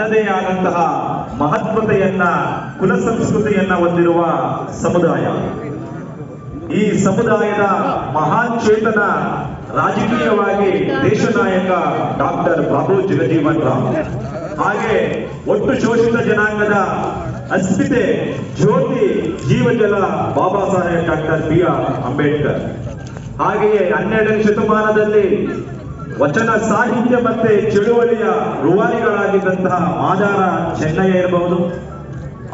ತನ್ನದೇ ಆದಂತಹ ಮಹತ್ವತೆಯನ್ನ ಕುಲ ಸಂಸ್ಕೃತಿಯನ್ನ ಹೊಂದಿರುವ ಸಮುದಾಯ. ಈ ಸಮುದಾಯದ ಮಹಾಚೇತನ ಚೇತನ ರಾಜಕೀಯವಾಗಿ ದೇಶ ನಾಯಕ ಡಾಕ್ಟರ್ ಬಾಬು ಜಗಜೀವನ್ ರಾಮ್ ಹಾಗೆ ಒಟ್ಟು ಶೋಷಿತ ಜನಾಂಗದ ಅಸ್ಮಿತೆ ಜ್ಯೋತಿ ಜೀವಜಲ Baba Saheb doctor B R Ambedkar. ಹಾಗೆಯೇ ಹನ್ನೆರಡನೇ ಶತಮಾನದಲ್ಲಿ ವಚನ ಸಾಹಿತ್ಯ ಮತ್ತೆ ಚಳುವಳಿಯ ರುವಾರಿಗಳಾಗಿದ್ದಂತಹ ಮಾದಾರ ಚೆನ್ನಯ್ಯ ಇರಬಹುದು.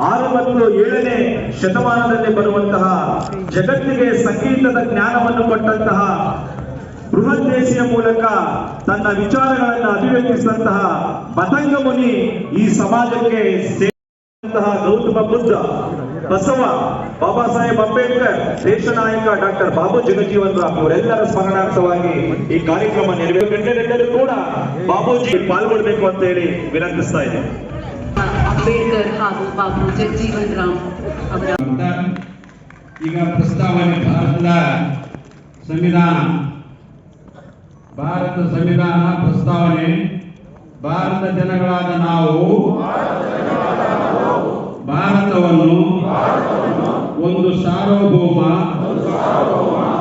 ಆರು ಮತ್ತು ಏಳನೇ ಶತಮಾನದಲ್ಲಿ ಬರುವಂತಹ ಜಗತ್ತಿಗೆ ಸಂಗೀತದ ಜ್ಞಾನವನ್ನು ಕೊಟ್ಟಂತಹ ಬೃಹತ್ ಮೂಲಕ ತನ್ನ ವಿಚಾರಗಳನ್ನು ಅಭಿವ್ಯಕ್ತಿಸಿದಂತಹ ಪತಂಗ ಮುನಿ ಈ ಸಮಾಜಕ್ಕೆ ಸೇರಿದಂತಹ ಗೌತಮ ಬುದ್ಧ ಬಸವ ಬಾಬಾ ಸಾಹೇಬ್ ಅಂಬೇಡ್ಕರ್ ದೇಶ ನಾಯಕ ಡಾಕ್ಟರ್ ಬಾಬು ಜಗಜೀವನ್ ರಾಮ್ ಇವರೆಲ್ಲರ ಸ್ಮರಣಾರ್ಥವಾಗಿ ಈ ಕಾರ್ಯಕ್ರಮ ನೆರವೇರಿಸಲು ಕೂಡ ಬಾಬೂಜಿ ಪಾಲ್ಗೊಳ್ಬೇಕು ಅಂತ ಹೇಳಿ ವಿನಂತಿಸ್ತಾ ಇದೆ ಅಂಬೇಡ್ಕರ್ ಹಾಗೂ ಬಾಬು ಜಗಜೀವನ್ ರಾಮ್ ಅವರ ಈಗ ಪ್ರಸ್ತಾವನೆ ಭಾರತದ ಸಂವಿಧಾನ. ಭಾರತ ಸಂವಿಧಾನ ಪ್ರಸ್ತಾವನೆ ಭಾರತ ಜನಗಳಾದ ನಾವು ಭಾರತವನ್ನು ಒಂದು ಸಾರ್ವಭೌಮ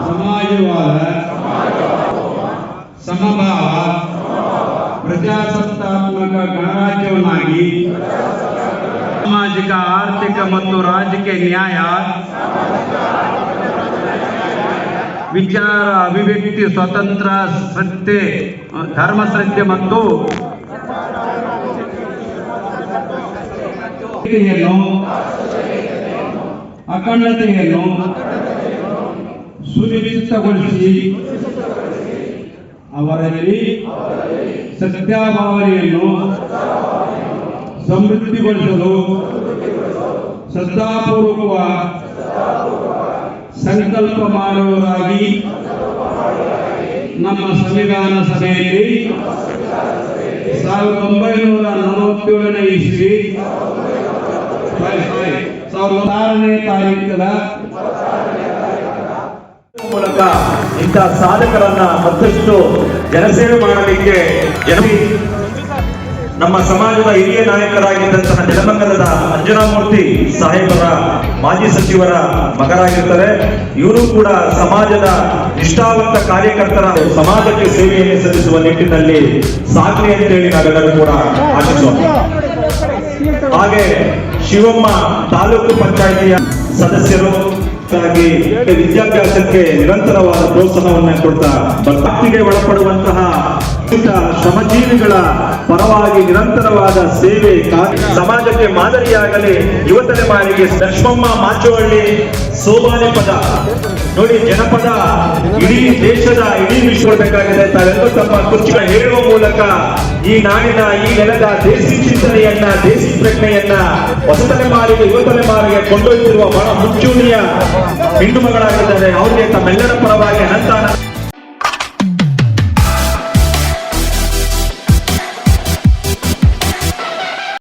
ಸಮಾಜವಾದ ಸಮಭಾವ ಪ್ರಜಾಸತ್ತಾತ್ಮಕ ಗಣರಾಜ್ಯವನ್ನಾಗಿ ಸಾಮಾಜಿಕ ಆರ್ಥಿಕ ಮತ್ತು ರಾಜಕೀಯ ನ್ಯಾಯ ವಿಚಾರ ಅಭಿವ್ಯಕ್ತಿ ಸ್ವತಂತ್ರ ಶ್ರದ್ಧೆ ಧರ್ಮ ಶ್ರದ್ಧೆ ಮತ್ತು ಅಖಂಡತೆಯನ್ನು ಸುನಿಶ್ಚಿತಗೊಳಿಸಿ ಅವರಲ್ಲಿ ಸತ್ಯಾಭಾವನೆಯನ್ನು ಸಮೃದ್ಧಿಗೊಳಿಸಲು ಶ್ರದ್ಧಾಪೂರ್ವಕ ಸಂಕಲ್ಪ ಮಾರೋರಾಗಿ ನಮ್ಮ ಸಂವಿಧಾನ ಸಭೆಯಲ್ಲಿ ಸಾವಿರದ ಒಂಬೈನೂರ ನಲವತ್ತೇಳನೇ ಇಸ್ವಿ. ಸಾವಿರದ ಆರನೇ ತಾರೀಕಿನ ಮೂಲಕ ಇಂತಹ ಸಾಧಕರನ್ನ ಮತ್ತಷ್ಟು ಜನಸೇವೆ ಮಾಡಲಿಕ್ಕೆ ಜನ ನಮ್ಮ ಸಮಾಜದ ಹಿರಿಯ ನಾಯಕರಾಗಿದ್ದಂತಹ ನೆಲಮಂಗಲದ ಅಂಜನಾಮೂರ್ತಿ ಸಾಹೇಬರ ಮಾಜಿ ಸಚಿವರ ಮಗರಾಗಿರ್ತಾರೆ. ಇವರು ಕೂಡ ಸಮಾಜದ ನಿಷ್ಠಾವಂತ ಕಾರ್ಯಕರ್ತರ ಸಮಾಜಕ್ಕೆ ಸೇವೆಯನ್ನು ಸಲ್ಲಿಸುವ ನಿಟ್ಟಿನಲ್ಲಿ ಅಂತ ಹೇಳಿ ನಾವೆಲ್ಲರೂ ಕೂಡ ಆಶಿಸೋಣ ಹಾಗೆ ಶಿವಮ್ಮ ತಾಲೂಕು ಪಂಚಾಯಿತಿಯ ಸದಸ್ಯರು ಹಾಗಾಗಿ ವಿದ್ಯಾಭ್ಯಾಸಕ್ಕೆ ನಿರಂತರವಾದ ಪ್ರೋತ್ಸಾಹವನ್ನು ಕೊಡ್ತಾ ಭಕ್ತಿಗೆ ಒಳಪಡುವಂತಹ ಶ್ರಮಜೀವಿಗಳ ಪರವಾಗಿ ನಿರಂತರವಾದ ಸೇವೆ ಸಮಾಜಕ್ಕೆ ಮಾದರಿಯಾಗಲಿ ಯುವ ತಲೆಮಾರಿಗೆ ಲಕ್ಷ್ಮಮ್ಮ ಮಾಚುವಳ್ಳಿ ಸೋಬಾನೆ ಪದ. ನೋಡಿ ಜನಪದ ಇಡೀ ದೇಶದ ಇಡೀ ವಿಶ್ವಬೇಕಾಗಿದೆ ತಾವೆಲ್ಲರೂ ತಮ್ಮ ಕುರ್ಚಿಗಳ ಹೇಳುವ ಮೂಲಕ ಈ ನಾಡಿನ, ಈ ನೆಲದ ದೇಸಿ ಚಿಂತನೆಯನ್ನ, ದೇಸಿ ಪ್ರಜ್ಞೆಯನ್ನ ಹೊಸ ತಲೆಮಾರಿಗೆ ಯುವ ತಲೆಮಾರಿಗೆ ಕೊಂಡೊಯ್ತಿರುವ ಬಹಳ ಮುಂಚೂಣಿಯ ಹೆಣ್ಣು ಮಗಳಾಗಿದ್ದಾರೆ. ಅವರಿಗೆ ತಮ್ಮೆಲ್ಲರ ಪರವಾಗಿ ಅನಂತ